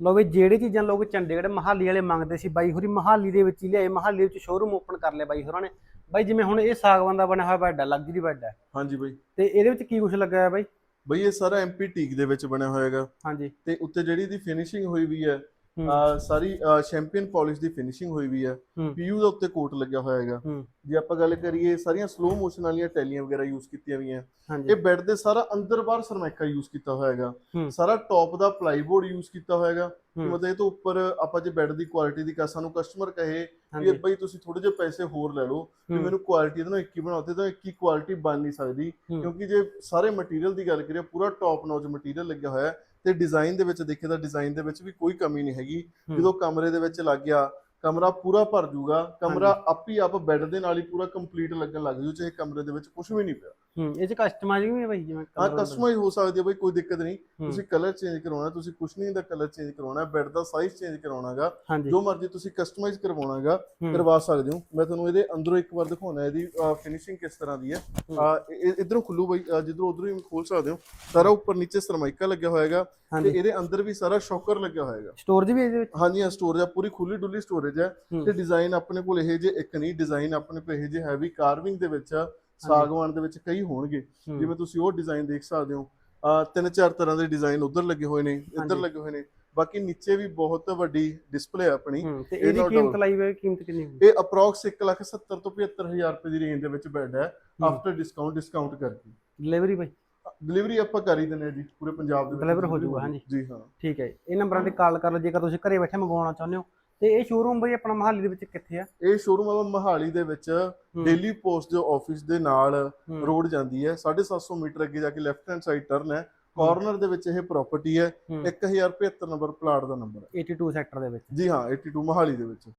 ਲੋ ਵੀ ਜਿਹੜੀ ਚੀਜ਼ਾਂ ਲੋਕ ਚੰਡੀਗੜ੍ਹ ਮਹਾਲੀ ਵਾਲੇ ਮੰਗਦੇ ਸੀ ਬਾਈ ਹੋਰੀ ਮਹਾਲੀ ਦੇ ਵਿੱਚ ਹੀ ਲਿਆਏ ਮਹਾਲੀ ਵਿੱਚ ਸ਼ੋਰੂਮ ਓਪਨ ਕਰ ਲਿਆ ਬਾਈ ਹੋਰਾਂ ਨੇ। ਬਾਈ ਜਿਵੇਂ ਹੁਣ ਇਹ ਸਾਗਵਾਨ ਦਾ ਬਣਿਆ ਹੋਇਆ ਬੈੱਡ ਹੈ ਲਗਜ਼ਰੀ ਬੈੱਡ ਹੈ ਹਾਂਜੀ ਬਾਈ। ਤੇ ਇਹਦੇ ਵਿੱਚ ਕੀ ਕੁਝ ਲੱਗਾ ਹੈ ਬਾਈ? ਬਈ ਇਹ ਸਾਰਾ ਐਮਪੀ ਟੀਕ ਦੇ ਵਿੱਚ ਬਣਿਆ ਹੋਇਆ ਹੈਗਾ। ਹਾਂਜੀ। ਤੇ ਉੱਤੇ ਜਿਹੜੀ ਦੀ ਫਿਨਿਸ਼ਿੰਗ ਹੋਈ ਵੀ ਹੈ ਸਾਰੀ ਚੈਂਪੀਅਨ ਪਾਲਿਸ਼ ਦੀ ਫਿਨਿਸ਼ਿੰਗ ਹੋਈ ਵੀ ਹੈ। ਪੀਯੂ ਦਾ ਉੱਤੇ ਕੋਟ ਲੱਗਿਆ ਹੋਇਆ ਹੈਗਾ। ਜੇ ਆਪਾਂ ਗੱਲ ਕਰੀਏ ਸਾਰੀਆਂ ਸਲੋ ਮੋਸ਼ਨ ਵਾਲੀਆਂ ਟੈਲੀਆਂ ਵਗੈਰਾ ਯੂਜ਼ ਕੀਤੀਆਂ ਹਾਂਜੀ। ਇਹ ਬੈੱਡ ਦੇ ਸਾਰਾ ਅੰਦਰ ਬਾਹਰ ਸਰਮੈਕਾ ਯੂਜ਼ ਕੀਤਾ ਹੋਇਆ ਹੈਗਾ। ਸਾਰਾ ਟੌਪ ਦਾ ਪਲਾਈਬੋਰਡ ਯੂਜ਼ ਕੀਤਾ ਹੋਇਆ ਹੈਗਾ। ਮਤਲਬ ਇਹ ਤੋਂ ਉੱਪਰ ਆਪਾਂ ਜੇ ਬੈੱਡ ਦੀ ਕੁਆਲਿਟੀ ਦੀ ਕਾ ਸਾਨੂੰ ਕਸਟਮਰ ਕਹੇ ਵੀ ਬਈ ਤੁਸੀਂ ਥੋੜੇ ਜਿਹੇ ਪੈਸੇ ਹੋਰ ਲੈ ਲਓ ਵੀ। ਮੈਨੂੰ ਕੁਆਲਿਟੀ ਇਹਦੇ ਨਾਲ ਇੱਕ ਹੀ ਬਣਾਉਂਦੇ ਤਾਂ ਇੱਕ ਹੀ ਕੁਆਲਿਟੀ ਬਣ ਨਹੀਂ ਸਕਦੀ। ਕਿਉਂਕਿ ਜੇ ਸਾਰੇ ਮਟੀਰੀਅਲ ਦੀ ਗੱਲ ਕਰੀਏ ਪੂਰਾ ਟੌਪ ਨੌਚ ਮਟੀਰੀਅਲ ਲੱਗਿਆ ਹੋਇਆ ਤੇ ਡਿਜ਼ਾਈਨ ਦੇ ਵਿੱਚ ਦੇਖੇ ਤਾਂ ਡਿਜ਼ਾਈਨ ਦੇ ਵਿੱਚ ਵੀ ਕੋਈ ਕਮੀ ਨਹੀਂ ਹੈਗੀ। ਜਦੋਂ ਕਮਰੇ ਦੇ ਵਿੱਚ ਲੱਗ ਗਿਆ ਕਮਰਾ ਪੂਰਾ ਭਰ ਜੂਗਾ ਕਮਰਾ ਆਪ ਹੀ ਆਪ ਬੈੱਡ ਦੇ ਨਾਲ ਹੀ ਪੂਰਾ ਕੰਪਲੀਟ ਲੱਗਣ ਲੱਗ ਜੂ ਚਾਹੇ ਕਮਰੇ ਦੇ ਵਿੱਚ ਕੁਝ ਵੀ ਨਹੀਂ ਪਿਆ। ਹੂੰ ਇਹ ਚ ਕਸਟਮਾਈਜ਼ਿੰਗ ਵੀ ਹੈ ਬਾਈ ਜਿਵੇਂ ਹਾਂ ਕਸਟਮਾਈਜ਼ ਹੋ ਸਕਦੀ ਹੈ ਬਈ ਕੋਈ ਦਿੱਕਤ ਨਹੀਂ। ਤੁਸੀਂ ਕਲਰ ਚੇਂਜ ਕਰਾਉਣਾ ਤੁਸੀਂ ਕੁਝ ਨਹੀਂ ਦਾ ਕਲਰ ਚੇਂਜ ਕਰਾਉਣਾ ਬੈੱਡ ਦਾ ਸਾਈਜ਼ ਚੇਂਜ ਕਰਾਉਣਾਗਾ। ਜੋ ਮਰਜ਼ੀ ਤੁਸੀਂ ਕਸਟਮਾਈਜ਼ ਕਰਵਾਉਣਾਗਾ। ਕਰਵਾ ਸਕਦੇ ਹੋ। ਮੈਂ ਤੁਹਾਨੂੰ ਇਹਦੇ ਅੰਦਰੋਂ ਇੱਕ ਵਾਰ ਦਿਖਾਉਣਾ ਇਹਦੀ ਫਿਨਿਸ਼ਿੰਗ ਕਿਸ ਤਰ੍ਹਾਂ ਦੀ ਹੈ। ਇੱਧਰੋਂ ਖੁੱਲੂ ਅਹ, ਜਿੱਧਰੋਂ ਉਧਰੋਂ ਹੀ ਖੋਲ ਸਕਦੇ ਹੋ। ਸਾਰਾ ਉੱਪਰ ਨੀਚੇ ਸਰਮਾਈਕਾ ਲੱਗਿਆ ਹੋਇਆਗਾ। ਤੇ ਇਹਦੇ ਅੰਦਰ ਵੀ ਸਾਰਾ ਸ਼ੌਕਰ ਲੱਗਿਆ ਹੋਇਆਗਾ। ਸਟੋਰੇਜ ਵੀ ਇਹਦੇ ਵਿੱਚ? ਹਾਂਜੀ ਹਾਂ ਸਟੋਰੇਜ ਆ ਪੂਰੀ ਖੁੱਲੀ ਡੁੱਲੀ ਸਟੋਰੇਜ ਹੈ ਹੂੰ। ਤੇ ਡਿਜ਼ਾਈਨ ਆਪਣੇ ਕੋਲ ਇਹ ਜੇ ਇੱਕ ਨਹੀਂ ਡਿਜ਼ਾਈਨ ਆਪਣੇ ਕੋਲ ਇਹ ਜੇ ਹੈਵੀ ਕਾਰਵਿੰਗ ਦੇ ਵਿੱਚ ਸਾਗਵਾਨ ਦੇ ਵਿੱਚ ਕਈ ਹੋਣਗੇ। ਜਿਵੇਂ ਤੁਸੀਂ ਉਹ ਡਿਜ਼ਾਈਨ ਦੇਖ ਸਕਦੇ ਹੋ ਤਿੰਨ ਚਾਰ ਤਰ੍ਹਾਂ ਦੇ ਡਿਜ਼ਾਈਨ ਉਧਰ ਲੱਗੇ ਹੋਏ ਨੇ ਇੱਧਰ। ਲੱਗੇ ਹੋਏ ਨੇ ਬਾਕੀ ਨੀਚੇ ਵੀ ਬਹੁਤ ਵੱਡੀ ਡਿਸਪਲੇ ਆਪਣੀ ਤੇ ਇਹਦੀ ਕੀਮਤ। ਲਾਈ ਹੋਈ ਕੀਮਤ ਕਿੰਨੀ ਹੋਈ ਇਹ ਅਪਰੋਕਸ 1,70 ਤੋਂ 75000 ਰੁਪਏ ਦੀ ਰੇਂਜ ਦੇ ਵਿੱਚ ਬੈੱਡ ਹੈ। ਆਫਟਰ ਡਿਸਕਾਊਂਟ ਡਿਸਕਾਊਂਟ ਕਰਕੇ ਡਿਲੀਵਰੀ ਬਾਈ ਡਿਲੀਵਰੀ ਆਪਾਂ ਕਰ ਹੀ ਦਿੰਦੇ ਜੀ ਪੂਰੇ ਪੰਜਾਬ ਦੇ ਵਿੱਚ Deliver ਹੋ ਜਾਊਗਾ, ਹਾਂਜੀ। ਜੀ ਹਾਂ ਠੀਕ ਹੈ। ਇਹ ਨੰਬਰਾਂ ਤੇ ਕਾਲ ਕਰ ਲਓ ਜੇਕਰ ਤੁਸੀਂ ਘਰੇ ਬੈਠੇ ਮੰਗਵਾਉਣਾ ਚਾਹੁੰਦੇ ਹੋ ਤੇ ਇਹ ਸ਼ੋਰੂਮ ਬਾਈ ਆਪਣਾ ਮਹਾਲੀ ਦੇ ਵਿੱਚ ਕਿੱਥੇ ਆ? ਇਹ ਸ਼ੋਰੂਮ ਆ ਮਹਾਲੀ ਦੇ ਵਿੱਚ ਡੇਲੀ ਪੋਸਟ ਦੇ ਆਫਿਸ ਦੇ ਨਾਲ। ਰੋਡ ਜਾਂਦੀ ਹੈ। 750 ਮੀਟਰ ਅੱਗੇ ਜਾ ਕੇ ਲੈਫਟ ਹੈਂਡ ਸਾਈਡ ਟਰਨ ਹੈ। ਕਾਰਨਰ ਦੇ ਵਿੱਚ ਇਹ ਪ੍ਰਾਪਰਟੀ ਹੂੰ। 1075 ਨੰਬਰ ਪਲਾਟ ਦਾ ਨੰਬਰ ਹੈ। 82 ਸੈਕਟਰ ਦੇ ਵਿੱਚ। ਜੀ ਹਾਂ 82 ਮਹਾਲੀ ਦੇ ਵਿੱਚ।